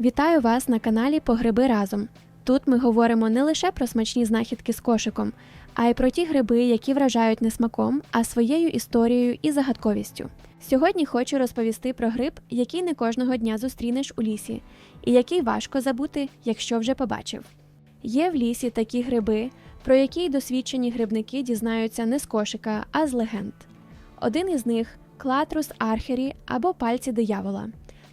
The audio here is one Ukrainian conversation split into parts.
Вітаю вас на каналі Погриби разом. Тут ми говоримо не лише про смачні знахідки з кошиком, а й про ті гриби, які вражають не смаком, а своєю історією і загадковістю. Сьогодні хочу розповісти про гриб, який не кожного дня зустрінеш у лісі, і який важко забути, якщо вже побачив. Є в лісі такі гриби, про які досвідчені грибники дізнаються не з кошика, а з легенд. Один із них клатрус архері або пальці диявола.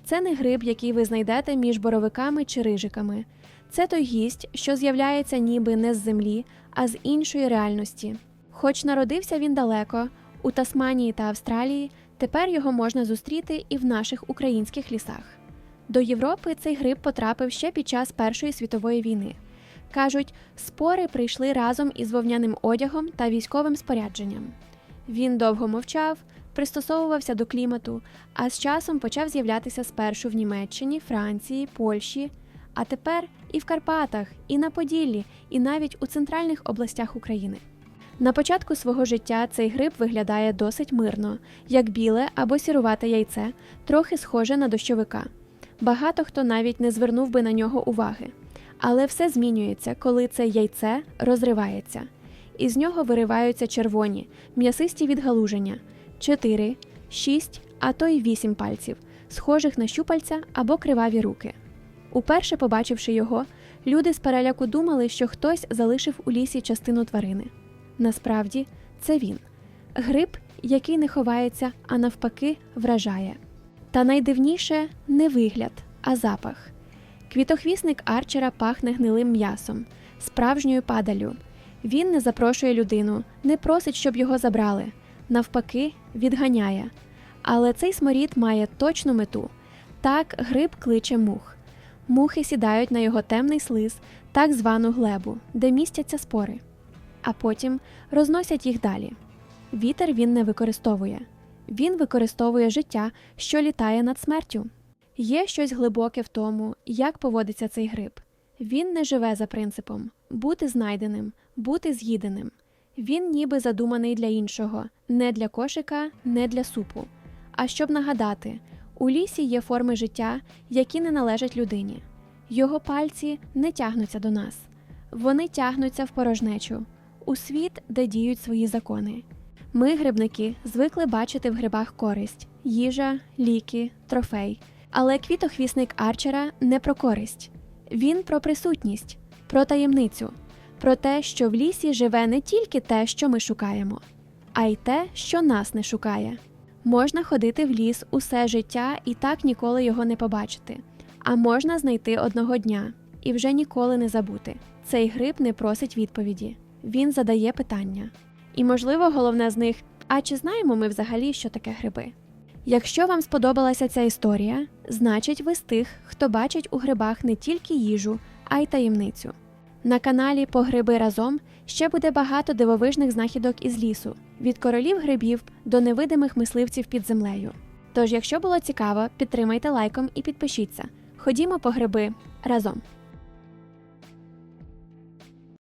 Це не гриб, який ви знайдете між боровиками чи рижиками. Це той гість, що з'являється ніби не з землі, а з іншої реальності. Хоч народився він далеко, у Тасманії та Австралії, тепер його можна зустріти і в наших українських лісах. До Європи цей гриб потрапив ще під час Першої світової війни. Кажуть, спори прийшли разом із вовняним одягом та військовим спорядженням. Він довго мовчав, пристосовувався до клімату, а з часом почав з'являтися спершу в Німеччині, Франції, Польщі, а тепер і в Карпатах, і на Поділлі, і навіть у центральних областях України. На початку свого життя цей гриб виглядає досить мирно, як біле або сірувате яйце, трохи схоже на дощовика. Багато хто навіть не звернув би на нього уваги. Але все змінюється, коли це яйце розривається. Із нього вириваються червоні, м'ясисті відгалуження 4, 6, а то й 8 пальців, схожих на щупальця або криваві руки. Уперше побачивши його, люди з переляку думали, що хтось залишив у лісі частину тварини. Насправді, це він гриб, який не ховається, а навпаки, вражає. Та найдивніше не вигляд, а запах. Квітохвісник арчера пахне гнилим м'ясом, справжньою падалю. Він не запрошує людину, не просить, щоб його забрали, навпаки, відганяє. Але цей сморід має точну мету. Так гриб кличе мух. Мухи сідають на його темний слиз, так звану глебу, де містяться спори, а потім розносять їх далі. Вітер він не використовує. Він використовує життя, що літає над смертю. Є щось глибоке в тому, як поводиться цей гриб. Він не живе за принципом бути знайденим, бути з'їденим. Він ніби задуманий для іншого, не для кошика, не для супу. А щоб нагадати, у лісі є форми життя, які не належать людині. Його пальці не тягнуться до нас, вони тягнуться в порожнечу, у світ, де діють свої закони. Ми, грибники, звикли бачити в грибах користь, їжа, ліки, трофей. Але квітохвісник Арчера не про користь. Він про присутність, про таємницю, про те, що в лісі живе не тільки те, що ми шукаємо, а й те, що нас не шукає. Можна ходити в ліс усе життя і так ніколи його не побачити, а можна знайти одного дня і вже ніколи не забути. Цей гриб не просить відповіді, він задає питання. І, можливо, головне з них: а чи знаємо ми взагалі, що таке гриби? Якщо вам сподобалася ця історія, значить ви з тих, хто бачить у грибах не тільки їжу, а й таємницю. На каналі Погриби разом ще буде багато дивовижних знахідок із лісу, від королів грибів до невидимих мисливців під землею. Тож, якщо було цікаво, підтримайте лайком і підпишіться. Ходімо по гриби разом.